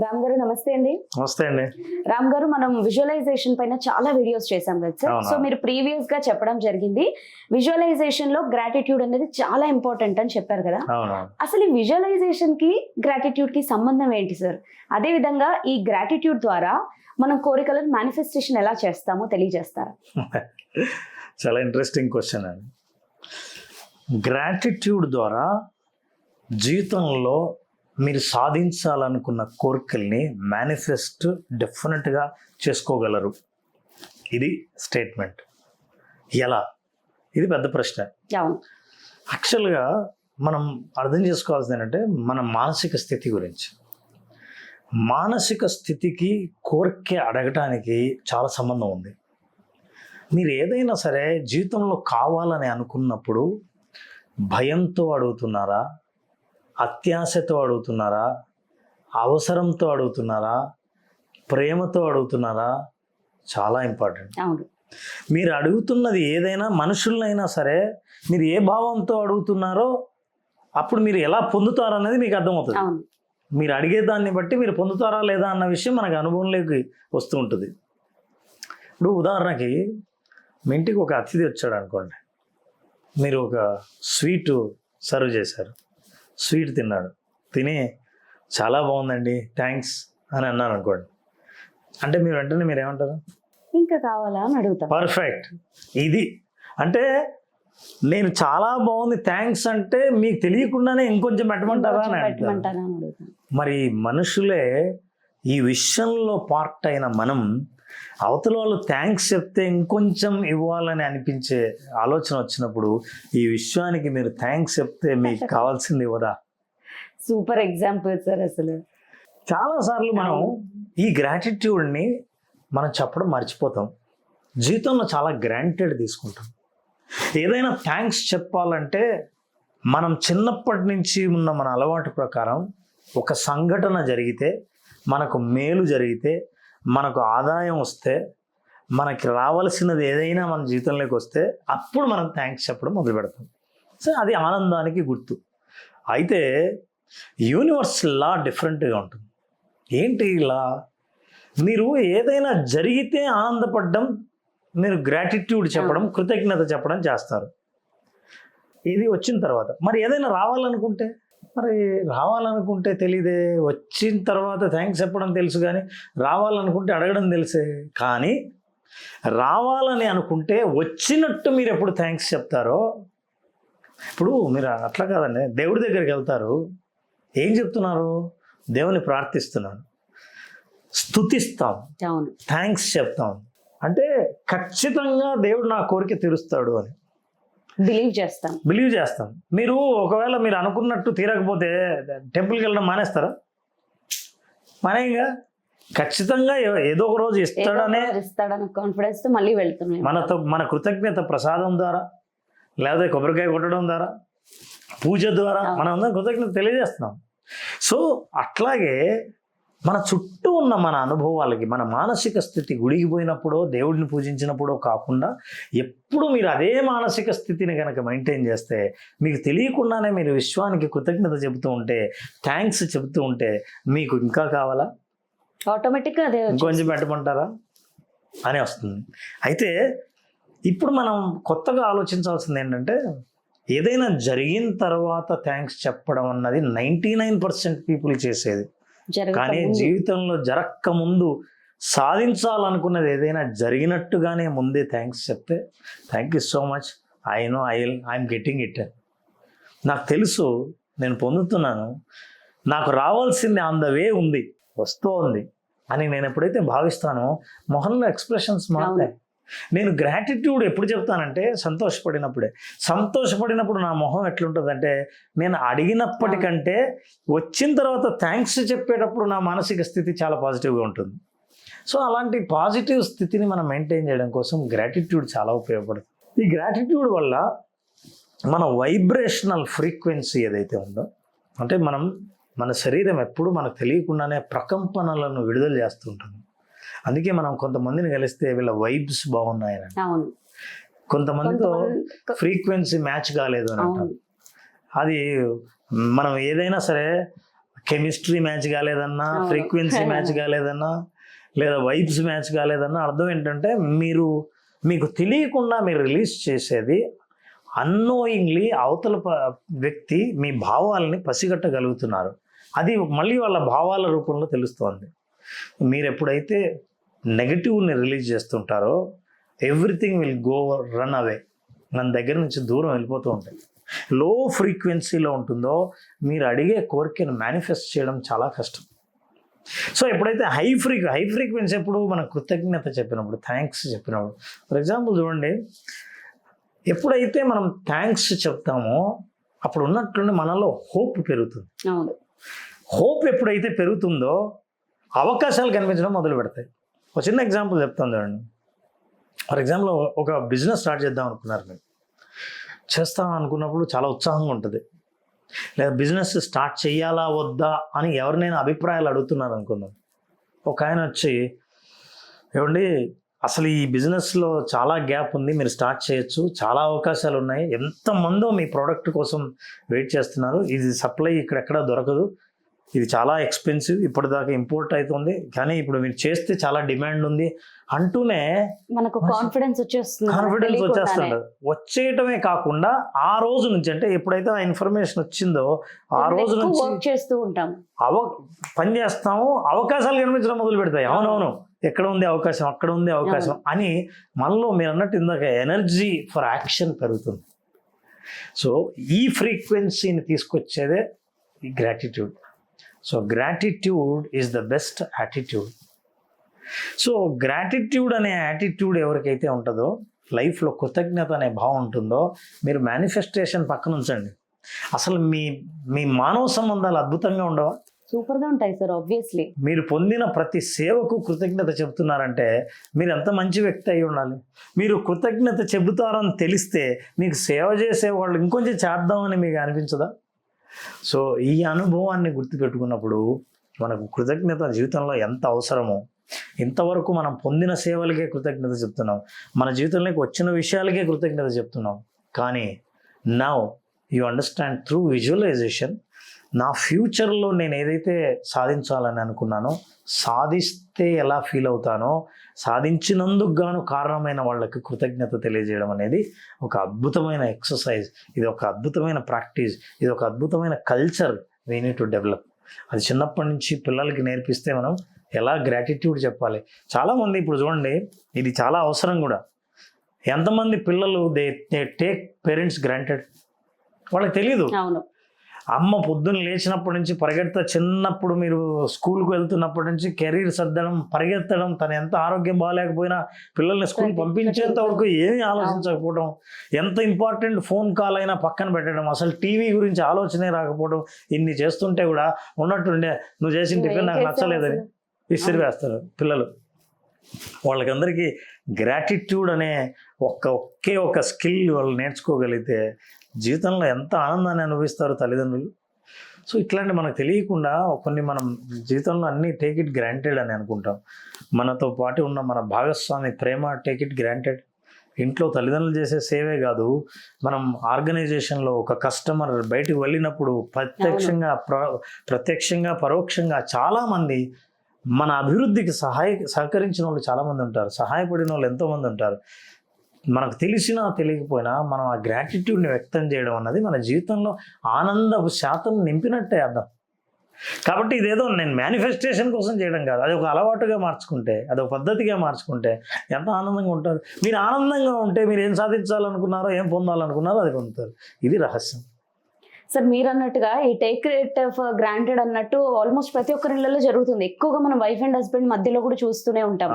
రామ్ గారు నమస్తే అండి. నమస్తే అండి. రామ్ గారు మనం విజువలైజేషన్ పైన చాలా వీడియోస్ చేశాం కదా సార్. సో మీరు ప్రీవియస్గా చెప్పడం జరిగింది. విజువలైజేషన్లో గ్రాటిట్యూడ్ అనేది చాలా ఇంపార్టెంట్ అని చెప్పారు కదా. అసలు ఈ విజువలైజేషన్కి గ్రాటిట్యూడ్కి సంబంధం ఏంటి సార్? అదే విధంగా ఈ గ్రాటిట్యూడ్ ద్వారా మనం కోరికలను మేనిఫెస్టేషన్ ఎలా చేస్తామో తెలియజేస్తారా? చాలా ఇంట్రెస్టింగ్ క్వశ్చన్ అండి. గ్రాటిట్యూడ్ ద్వారా జీవితంలో మీరు సాధించాలనుకున్న కోరికల్ని మేనిఫెస్ట్ డెఫినెట్గా చేసుకోగలరు. ఇది స్టేట్మెంట్ ఎలా? ఇది పెద్ద ప్రశ్న. యాక్చువల్గా మనం అర్థం చేసుకోవాల్సింది ఏంటంటే మన మానసిక స్థితి గురించి. మానసిక స్థితికి కోరిక అడగటానికి చాలా సంబంధం ఉంది. మీరు ఏదైనా సరే జీవితంలో కావాలని అనుకున్నప్పుడు భయంతో అడుగుతున్నారా? అత్యాశతో అడుగుతున్నారా? అవసరంతో అడుగుతున్నారా? ప్రేమతో అడుగుతున్నారా? చాలా ఇంపార్టెంట్. అవును. మీరు అడుగుతున్నది ఏదైనా మనుషులైనా సరే మీరు ఏ భావంతో అడుగుతున్నారో అప్పుడు మీరు ఎలా పొందుతారు అనేది మీకు అర్థమవుతుంది. మీరు అడిగే దాన్ని బట్టి మీరు పొందుతారా లేదా అన్న విషయం మనకు అనుభవంలోకి వస్తూ ఉంటుంది. ఇప్పుడు ఉదాహరణకి మీ ఇంటికి ఒక అతిథి వచ్చాడు అనుకోండి. మీరు ఒక స్వీట్ సర్వ్ చేశారు. స్వీట్ తిన్నాడు. తిని చాలా బాగుందండి థ్యాంక్స్ అని అన్నాను అనుకోండి. అంటే మీరు వెంటనే మీరు ఏమంటారు? ఇంకా కావాలా అని అడుగుతాం పర్ఫెక్ట్. ఇది. అంటే నేను చాలా బాగుంది థ్యాంక్స్ అంటే మీకు తెలియకుండానే ఇంకొంచెం పెట్టమంటారా అని ఇంకొంచెం అంటారు పెట్టమంటారా అని అడుగుతాం మరి మనుషులే ఈ విషయంలో పార్ట్ అయిన మనం అవతల వాళ్ళు థ్యాంక్స్ చెప్తే ఇంకొంచెం ఇవ్వాలని అనిపించే ఆలోచన వచ్చినప్పుడు ఈ విశ్వానికి మీరు థ్యాంక్స్ చెప్తే మీకు కావాల్సింది ఇవ్వదా సూపర్ ఎగ్జాంపుల్ సార్ అసలు. చాలాసార్లు మనం ఈ గ్రాటిట్యూడ్ని మనం చెప్పడం మర్చిపోతాం. జీవితంలో చాలా గ్రాంటెడ్ తీసుకుంటాం. ఏదైనా థ్యాంక్స్ చెప్పాలంటే మనం చిన్నప్పటి నుంచి ఉన్న మన అలవాటు ప్రకారం ఒక సంఘటన జరిగితే మనకు మేలు జరిగితే మనకు ఆదాయం వస్తే మనకి రావాల్సినది ఏదైనా మన జీవితంలోకి వస్తే అప్పుడు మనం థ్యాంక్స్ చెప్పడం మొదలు పెడతాం. సో అది ఆనందానికి గుర్తు. అయితే యూనివర్స్ లా డిఫరెంట్గా ఉంటుంది. ఏంటి లా మీరు ఏదైనా జరిగితే ఆనందపడడం మీరు గ్రాటిట్యూడ్ చెప్పడం కృతజ్ఞత చెప్పడం చేస్తారు. ఇది వచ్చిన తర్వాత. మరి ఏదైనా రావాలనుకుంటే? మరి రావాలనుకుంటే తెలియదే వచ్చిన తర్వాత థ్యాంక్స్ చెప్పడం తెలుసు కానీ రావాలనుకుంటే అడగడం తెలుసే. కానీ రావాలని అనుకుంటే వచ్చినట్టు మీరు ఎప్పుడు థ్యాంక్స్ చెప్తారో? ఇప్పుడు మీరు అట్లా కాదండి. దేవుడి దగ్గరికి వెళ్తారు. ఏం చెప్తున్నారు? దేవుని ప్రార్థిస్తున్నాను. స్తుతిస్తాం. అవును. థ్యాంక్స్ చెప్తాం. అంటే ఖచ్చితంగా దేవుడు నా కోరిక తీరుస్తాడు అని. బిలీవ్ చేస్తాం. బిలీవ్ చేస్తాం. మీరు ఒకవేళ మీరు అనుకున్నట్టు తీరకపోతే టెంపుల్కి వెళ్ళడం మానేస్తారా? మానేయంగా? ఖచ్చితంగా ఏదో ఒక రోజు ఇస్తాడనే ఒకరోజు ఇస్తాడన్న కాన్ఫిడెన్స్తో మళ్ళీ వెళ్తున్నాం మనతో మన కృతజ్ఞత ప్రసాదం ద్వారా లేకపోతే కొబ్బరికాయ కొట్టడం ద్వారా పూజ ద్వారా. మనం అందరం కృతజ్ఞత తెలియజేస్తున్నాం. సో అట్లాగే మన చుట్టూ ఉన్న మన అనుభవాలకి మన మానసిక స్థితి గుడికి పోయినప్పుడో దేవుడిని పూజించినప్పుడో కాకుండా ఎప్పుడు మీరు అదే మానసిక స్థితిని కనుక మెయింటైన్ చేస్తే మీకు తెలియకుండానే మీరు విశ్వానికి కృతజ్ఞత చెబుతూ ఉంటే థ్యాంక్స్ చెబుతూ ఉంటే మీకు ఇంకా కావాలా? ఆటోమేటిక్గా అదే. ఇంకొంచెం పెట్టమంటారా? అని వస్తుంది. అయితే ఇప్పుడు మనం కొత్తగా ఆలోచించాల్సింది ఏంటంటే ఏదైనా జరిగిన తర్వాత థ్యాంక్స్ చెప్పడం అన్నది నైంటీ నైన్ పర్సెంట్ పీపుల్ చేసేది. కానీ. జీవితంలో జరక్క ముందు సాధించాలనుకున్నది ఏదైనా జరిగినట్టుగానే ముందే థ్యాంక్స్ చెప్తే thank you so much I know I I'm getting it నాకు తెలుసు నేను పొందుతున్నాను. నాకు రావాల్సింది ఆన్ ద వే ఉంది వస్తూ ఉంది అని నేను ఎప్పుడైతే భావిస్తానో మొహంలో ఎక్స్ప్రెషన్స్ మారుతాయి నేను గ్రాటిట్యూడ్ ఎప్పుడు చెప్తానంటే సంతోషపడినప్పుడే. సంతోషపడినప్పుడు నా మొహం ఎట్లుంటుందంటే నేను అడిగినప్పటికంటే వచ్చిన తర్వాత థ్యాంక్స్ చెప్పేటప్పుడు నా మానసిక స్థితి చాలా పాజిటివ్గా ఉంటుంది. సో అలాంటి పాజిటివ్ స్థితిని మనం మెయింటైన్ చేయడం కోసం గ్రాటిట్యూడ్ చాలా ఉపయోగపడుతుంది. ఈ గ్రాటిట్యూడ్ వల్ల మన వైబ్రేషనల్ ఫ్రీక్వెన్సీ ఏదైతే ఉందో అంటే మనం మన శరీరం ఎప్పుడు మనకు తెలియకుండానే ప్రకంపనలను విడుదల చేస్తూ ఉంటుంది. అందుకే మనం కొంతమందిని కలిస్తే వీళ్ళ వైబ్స్ బాగున్నాయని. అవును. కొంతమందితో కొంతమంది- ఫ్రీక్వెన్సీ మ్యాచ్ కాలేదు అని అంటాం అవును. అది మనం ఏదైనా సరే కెమిస్ట్రీ మ్యాచ్ కాలేదన్నా. ఫ్రీక్వెన్సీ మ్యాచ్ కాలేదన్నా లేదా వైబ్స్ మ్యాచ్ కాలేదన్నా అర్థం ఏంటంటే మీరు మీకు తెలియకుండా మీరు రిలీజ్ చేసేది అన్నోయింగ్లీ అవతల వ్యక్తి మీ భావాలని పసిగట్టగలుగుతున్నారు. అది మళ్ళీ వాళ్ళ భావాల రూపంలో తెలుస్తోంది. మీరు ఎప్పుడైతే నెగటివ్ని release చేస్తుంటారో everything will go run away. మన దగ్గర నుంచి దూరం వెళ్ళిపోతూ ఉంటాయి. లో ఫ్రీక్వెన్సీలో ఉంటుందో మీరు అడిగే కోరికను మేనిఫెస్ట్ చేయడం చాలా కష్టం. సో ఎప్పుడైతే హై ఫ్రీ హై ఫ్రీక్వెన్సీ ఎప్పుడు మన కృతజ్ఞత చెప్పినప్పుడు థ్యాంక్స్ చెప్పినప్పుడు ఫర్ ఎగ్జాంపుల్ చూడండి ఎప్పుడైతే మనం థ్యాంక్స్ చెప్తామో అప్పుడు ఉన్నట్లుండి మనలో హోప్ పెరుగుతుంది. హోప్ ఎప్పుడైతే పెరుగుతుందో అవకాశాలు కనిపించడం మొదలు పెడతాయి. ఒక చిన్న ఎగ్జాంపుల్ చెప్తాను చూడండి. ఫర్ ఎగ్జాంపుల్ ఒక బిజినెస్ స్టార్ట్ చేద్దాం అనుకున్నారు మీరు. చేస్తాం అనుకున్నప్పుడు చాలా ఉత్సాహంగా ఉంటుంది. లేదా బిజినెస్ స్టార్ట్ చేయాలా వద్దా అని ఎవరినైనా అభిప్రాయాలు అడుగుతున్నారు అనుకుందాం. ఒక ఆయన వచ్చి ఏమండి అసలు ఈ బిజినెస్లో చాలా గ్యాప్ ఉంది మీరు స్టార్ట్ చేయొచ్చు చాలా అవకాశాలు ఉన్నాయి ఎంతమందో మీ ప్రోడక్ట్ కోసం వెయిట్ చేస్తున్నారు ఇది సప్లై ఇక్కడెక్కడ దొరకదు ఇది చాలా ఎక్స్పెన్సివ్ ఇప్పటిదాకా ఇంపోర్ట్ అవుతుంది కానీ ఇప్పుడు మీరు చేస్తే చాలా డిమాండ్ ఉంది అంటూనే మనకు కాన్ఫిడెన్స్ వచ్చేస్తుంది. కాన్ఫిడెన్స్. వచ్చేస్తుంది. వచ్చేయటమే కాకుండా ఆ రోజు నుంచి అంటే ఎప్పుడైతే ఆ ఇన్ఫర్మేషన్ వచ్చిందో ఆ రోజు నుంచి వర్క్ చేస్తూ ఉంటాం. అవ పని చేస్తాము అవకాశాలు కనిపించడం మొదలు పెడతాయి. అవునవును. ఎక్కడ ఉంది అవకాశం? అక్కడ ఉంది అవకాశం? అని మనలో మీరు అన్నట్టు ఇందాక ఎనర్జీ ఫర్ యాక్షన్ పెరుగుతుంది. సో ఈ ఫ్రీక్వెన్సీని తీసుకొచ్చేదే ఈ gratitude so gratitude is the best attitude so gratitude అనే యాటిట్యూడ్ ఎవరికైతే ఉంటుందో లైఫ్లో కృతజ్ఞత అనే భావం ఉంటుందో మీరు మేనిఫెస్టేషన్ పక్కన ఉంచండి. అసలు మీ మీ మానవ సంబంధాలు అద్భుతంగా ఉండవా? సూపర్గా ఉంటాయి సార్ ఆబ్వియస్లీ మీరు పొందిన ప్రతి సేవకు కృతజ్ఞత చెబుతున్నారంటే మీరు ఎంత మంచి వ్యక్తి అయి ఉండాలి? మీరు కృతజ్ఞత చెబుతారని తెలిస్తే మీకు సేవ చేసే వాళ్ళు ఇంకొంచెం చేద్దామని మీకు అనిపించదా? సో ఈ అనుభవాన్ని గుర్తుపెట్టుకున్నప్పుడు మనకు కృతజ్ఞత జీవితంలో ఎంత అవసరమో ఇంతవరకు మనం పొందిన సేవలకే కృతజ్ఞత చెప్తున్నాం. మన జీవితంలోకి వచ్చిన విషయాలకే కృతజ్ఞత చెప్తున్నాం. కానీ now you understand through visualisation నా ఫ్యూచర్లో నేను ఏదైతే సాధించాలని అనుకున్నానో సాధిస్తే ఎలా ఫీల్ అవుతానో సాధించినందుకు గాను కారణమైన వాళ్ళకి కృతజ్ఞత తెలియజేయడం అనేది ఒక అద్భుతమైన ఎక్సర్సైజ్. ఇది ఒక అద్భుతమైన ప్రాక్టీస్. ఇది ఒక అద్భుతమైన culture we need to develop. అది చిన్నప్పటి నుంచి పిల్లలకి నేర్పిస్తే మనం ఎలా గ్రాటిట్యూడ్ చెప్పాలి? చాలామంది ఇప్పుడు చూడండి ఇది చాలా అవసరం కూడా. ఎంతమంది పిల్లలు they they take parents granted వాళ్ళకి తెలియదు అవును. అమ్మ పొద్దున్న లేచినప్పటి నుంచి పరిగెడతా చిన్నప్పుడు మీరు స్కూల్కి వెళ్తున్నప్పటి నుంచి కెరీర్ సర్దడం పరిగెత్తడం తను ఎంత ఆరోగ్యం బాగాలేకపోయినా పిల్లల్ని స్కూల్ పంపించేంత వరకు ఏమీ ఆలోచించకపోవడం ఎంత ఇంపార్టెంట్ ఫోన్ కాల్ అయినా పక్కన పెట్టడం అసలు టీవీ గురించి ఆలోచనే రాకపోవడం ఇన్ని చేస్తుంటే కూడా ఉన్నట్టుండే నువ్వు చేసిన టిఫిన్ నాకు నచ్చలేదని? విసిరి వేస్తారు పిల్లలు. వాళ్ళకందరికీ గ్రాటిట్యూడ్ అనే ఒక్క ఒకే ఒక స్కిల్ వాళ్ళు నేర్చుకోగలిగితే జీవితంలో ఎంత ఆనందాన్ని అనుభవిస్తారు తల్లిదండ్రులు? సో ఇట్లాంటి మనకు తెలియకుండా కొన్ని మనం జీవితంలో అన్నీ టేక్ ఇట్ గ్రాంటెడ్ అని అనుకుంటాం. మనతో పాటు ఉన్న మన భాగస్వామి ప్రేమ టేక్ ఇట్ గ్రాంటెడ్ ఇంట్లో తల్లిదండ్రులు చేసే సేవే కాదు. మనం ఆర్గనైజేషన్లో ఒక కస్టమర్ బయటికి వెళ్ళినప్పుడు ప్రత్యక్షంగా ప్ర ప్రత్యక్షంగా పరోక్షంగా చాలామంది మన అభివృద్ధికి సహాయ సహకరించిన వాళ్ళు చాలామంది ఉంటారు. సహాయపడిన వాళ్ళు ఎంతోమంది ఉంటారు. మనకు తెలిసినా తెలియకపోయినా మనం ఆ గ్రాటిట్యూడ్ని వ్యక్తం చేయడం అన్నది మన జీవితంలో ఆనందపు శాతం నింపినట్టే అర్థం. కాబట్టి ఇదేదో నేను మేనిఫెస్టేషన్ కోసం చేయడం కాదు. అది ఒక అలవాటుగా మార్చుకుంటే అది ఒక పద్ధతిగా మార్చుకుంటే ఎంత ఆనందంగా ఉంటారు. మీరు ఆనందంగా ఉంటే మీరు ఏం సాధించాలనుకున్నారో ఏం పొందాలనుకున్నారో అది పొందుతారు. ఇది రహస్యం. సార్ మీరు అన్నట్టుగా ఈ టేక్ ఇట్ ఫర్ గ్రాంటెడ్ అన్నట్టు ఆల్మోస్ట్ ప్రతి ఒక్కరి ఇళ్ళలో జరుగుతుంది. ఎక్కువగా మనం వైఫ్ అండ్ హస్బెండ్ మధ్యలో కూడా చూస్తూనే ఉంటాం.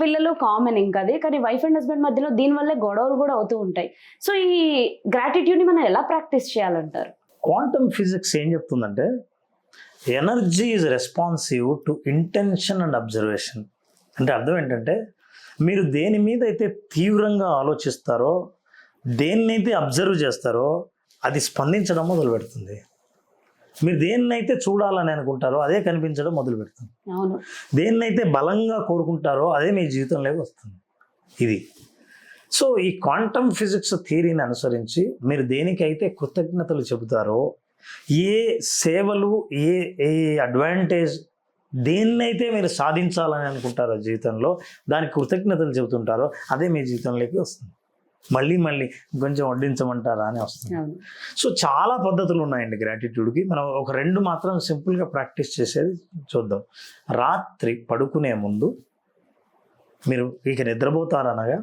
పిల్లలు కామన్ ఇంకా అది కానీ వైఫ్ అండ్ హస్బెండ్ మధ్యలో దీనివల్లే గొడవలు కూడా అవుతూ ఉంటాయి. సో ఈ గ్రాటిట్యూడ్ని మనం ఎలా ప్రాక్టీస్ చేయాలంటారు? క్వాంటమ్ ఫిజిక్స్ ఏం చెప్తుందంటే energy is responsive to intention and observation అంటే అర్థం ఏంటంటే మీరు దేని మీద అయితే తీవ్రంగా ఆలోచిస్తారో దేన్నైతే అబ్జర్వ్ చేస్తారో అది స్పందించడం మొదలు పెడుతుంది మీరు దేన్నైతే చూడాలని అనుకుంటారో అదే కనిపించడం మొదలు పెడుతుంది అవును. దేన్నైతే బలంగా కోరుకుంటారో అదే మీ జీవితంలోకి వస్తుంది. ఇది. సో ఈ క్వాంటమ్ ఫిజిక్స్ థియరీని అనుసరించి మీరు దేనికైతే కృతజ్ఞతలు చెబుతారో ఏ సేవలు ఏ ఏ అడ్వాంటేజ్ దేన్నైతే మీరు సాధించాలని అనుకుంటారో జీవితంలో దానికి కృతజ్ఞతలు చెబుతుంటారో అదే మీ జీవితంలోకి వస్తుంది. మళ్ళీ మళ్ళీ కొంచెం వడ్డించమంటారా అని వస్తుంది. సో చాలా పద్ధతులు ఉన్నాయండి గ్రాటిట్యూడ్కి మనం ఒక రెండు మాత్రం సింపుల్గా ప్రాక్టీస్ చేసేది చూద్దాం. రాత్రి పడుకునే ముందు మీరు ఇక నిద్రపోతారనగా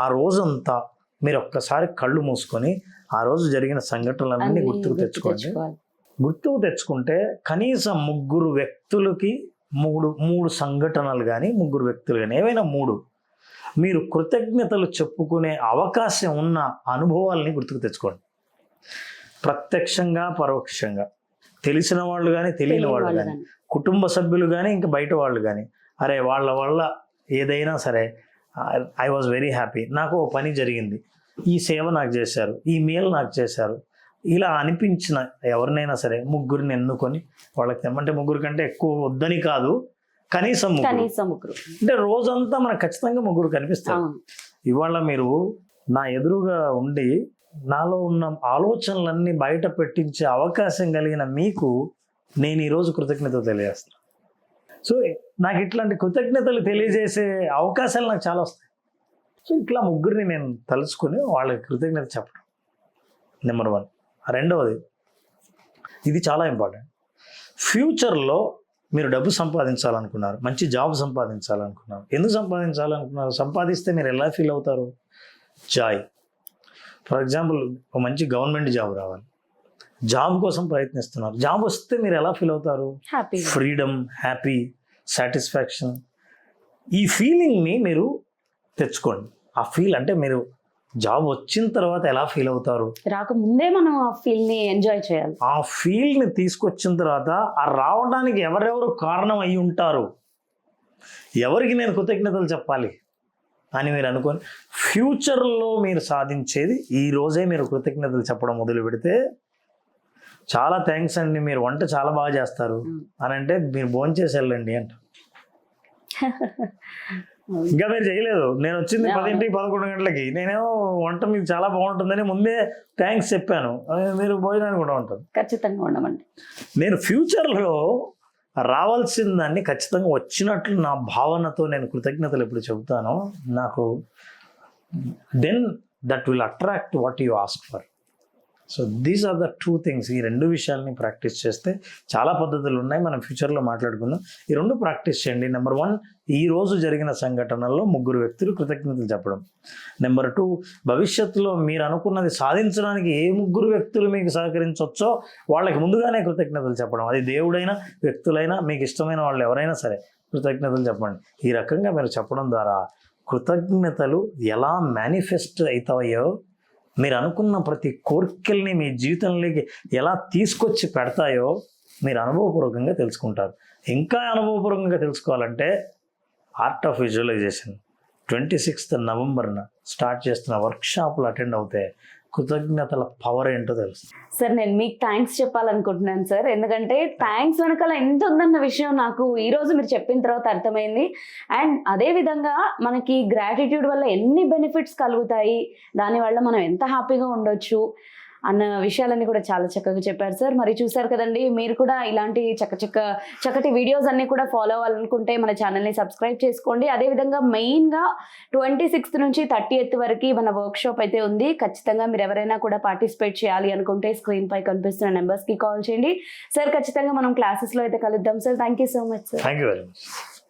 ఆ రోజంతా మీరు ఒక్కసారి కళ్ళు మూసుకొని ఆ రోజు జరిగిన సంఘటనలన్నీ గుర్తుకు గుర్తు తెచ్చుకోండి. గుర్తుకు తెచ్చుకుంటే కనీసం ముగ్గురు వ్యక్తులకి మూడు మూడు సంఘటనలు కానీ ముగ్గురు వ్యక్తులు కానీ ఏవైనా మూడు మీరు కృతజ్ఞతలు చెప్పుకునే అవకాశం ఉన్న అనుభవాల్ని గుర్తుకు తెచ్చుకోండి. ప్రత్యక్షంగా పరోక్షంగా. తెలిసిన వాళ్ళు కానీ తెలియని వాళ్ళు కానీ. కుటుంబ సభ్యులు కానీ ఇంకా బయట వాళ్ళు కానీ అరే వాళ్ళ వల్ల ఏదైనా సరే ఐ వాజ్ వెరీ హ్యాపీ నాకు ఓ పని జరిగింది. ఈ సేవ నాకు చేశారు. ఈ మేలు నాకు చేశారు. ఇలా అనిపించిన ఎవరినైనా సరే ముగ్గురిని ఎన్నుకొని వాళ్ళకి తెమ్మంటే ముగ్గురు కంటే ఎక్కువ వద్దని కాదు. కనీసం కనీసం ముగ్గురు. అంటే రోజంతా మనకు ఖచ్చితంగా ముగ్గురు కనిపిస్తారు. ఇవాళ మీరు నా ఎదురుగా ఉండి నాలో ఉన్న ఆలోచనలన్నీ బయట పెట్టించే అవకాశం కలిగిన మీకు నేను ఈరోజు కృతజ్ఞత తెలియజేస్తాను సో నాకు ఇట్లాంటి కృతజ్ఞతలు తెలియజేసే అవకాశాలు నాకు చాలా వస్తాయి. సో ఇట్లా ముగ్గురిని నేను తలుచుకొని వాళ్ళకి కృతజ్ఞత చెప్పడం. Number one. రెండవది ఇది చాలా ఇంపార్టెంట్. ఫ్యూచర్లో మీరు డబ్బు సంపాదించాలనుకున్నారు మంచి జాబ్ సంపాదించాలనుకున్నారు. ఎందుకు సంపాదించాలనుకున్నారు? సంపాదిస్తే మీరు ఎలా ఫీల్ అవుతారు? జాయ్. ఫర్ ఎగ్జాంపుల్ ఒక మంచి గవర్నమెంట్ జాబ్ రావాలి. జాబ్ కోసం ప్రయత్నిస్తున్నారు. జాబ్ వస్తే మీరు ఎలా ఫీల్ అవుతారు? హ్యాపీ ఫ్రీడమ్ హ్యాపీ సాటిస్ఫాక్షన్ ఈ ఫీలింగ్ని మీరు తెచ్చుకోండి. ఆ ఫీల్ అంటే మీరు జాబ్ వచ్చిన తర్వాత ఎలా ఫీల్ అవుతారు? రాకముందే మనం ఆ ఫీల్ని ఎంజాయ్ చేయాలి. ఆ ఫీల్ని తీసుకొచ్చిన తర్వాత ఆ రావడానికి ఎవరెవరు కారణం అయి ఉంటారు? ఎవరికి నేను కృతజ్ఞతలు చెప్పాలి? అని మీరు అనుకొని ఫ్యూచర్లో మీరు సాధించేది ఈ రోజే మీరు కృతజ్ఞతలు చెప్పడం మొదలు పెడితే చాలా థ్యాంక్స్ అండి. మీరు వంట చాలా బాగా చేస్తారు. అని అంటే మీరు భోంచేసి వెళ్ళండి అంట ఇంకా మీరు చేయలేదు. నేను వచ్చింది. పదింటికి పదకొండు గంటలకి. నేనేమో వంట మీకు చాలా బాగుంటుందని ముందే థ్యాంక్స్ చెప్పాను. మీరు భోజనానికి కూడా ఉంటుంది ఖచ్చితంగా ఉండమండి. నేను ఫ్యూచర్లో రావాల్సిన దాన్ని ఖచ్చితంగా వచ్చినట్లు నా భావనతో నేను కృతజ్ఞతలు ఎప్పుడు చెబుతానో నాకు then that will attract what you ask for so these are the two things ఈ రెండు విషయాల్ని ప్రాక్టీస్ చేస్తే చాలా పద్ధతులు ఉన్నాయి. మనం ఫ్యూచర్లో మాట్లాడుకుందాం. ఈ రెండు ప్రాక్టీస్ చేయండి. నెంబర్ వన్ ఈ రోజు జరిగిన సంఘటనల్లో ముగ్గురు వ్యక్తులు కృతజ్ఞతలు చెప్పడం. నెంబర్ టూ భవిష్యత్తులో మీరు అనుకున్నది సాధించడానికి ఏ ముగ్గురు వ్యక్తులు మీకు సహకరించవచ్చో వాళ్ళకి ముందుగానే కృతజ్ఞతలు చెప్పడం. అది దేవుడైనా వ్యక్తులైనా మీకు ఇష్టమైన వాళ్ళు ఎవరైనా సరే కృతజ్ఞతలు చెప్పండి. ఈ రకంగా మీరు చెప్పడం ద్వారా కృతజ్ఞతలు ఎలా మేనిఫెస్ట్ అవుతాయో మీరు అనుకున్న ప్రతి కోరికల్ని మీ జీవితంలోకి ఎలా తీసుకొచ్చి పెడతాయో మీరు అనుభవపూర్వకంగా తెలుసుకుంటారు. ఇంకా అనుభవపూర్వకంగా తెలుసుకోవాలంటే art of visualisation twenty sixth నవంబర్న start చేస్తున్న వర్క్షాప్లు అటెండ్ అవుతే కృతజ్ఞతల పవర్ ఏంటో తెలుసు. సార్ నేను మీకు థ్యాంక్స్ చెప్పాలనుకుంటున్నాను సార్ ఎందుకంటే థ్యాంక్స్ వెనకాల ఎంత ఉందన్న విషయం నాకు ఈ రోజు మీరు చెప్పిన తర్వాత అర్థమైంది. అండ్ అదే విధంగా మనకి గ్రాటిట్యూడ్ వల్ల ఎన్ని బెనిఫిట్స్ కలుగుతాయి దానివల్ల మనం ఎంత హ్యాపీగా ఉండొచ్చు. అన్న విషయాలన్నీ కూడా చాలా చక్కగా చెప్పారు సార్. మరి చూసారు కదండి మీరు కూడా ఇలాంటి చక్క చక్క చక్కటి వీడియోస్ అన్ని కూడా ఫాలో అవ్వాలనుకుంటే మన ఛానల్ని సబ్స్క్రైబ్ చేసుకోండి. అదేవిధంగా మెయిన్గా ట్వంటీ సిక్స్త్ నుంచి థర్టీ ఎయిత్ వరకు మన వర్క్ షాప్ అయితే ఉంది. ఖచ్చితంగా మీరు ఎవరైనా కూడా పార్టిసిపేట్ చేయాలి అనుకుంటే స్క్రీన్ పై కనిపిస్తున్న నెంబర్స్కి కాల్ చేయండి. సార్ ఖచ్చితంగా మనం క్లాసెస్లో అయితే కలుద్దాం sir. Thank you so much sir thank very much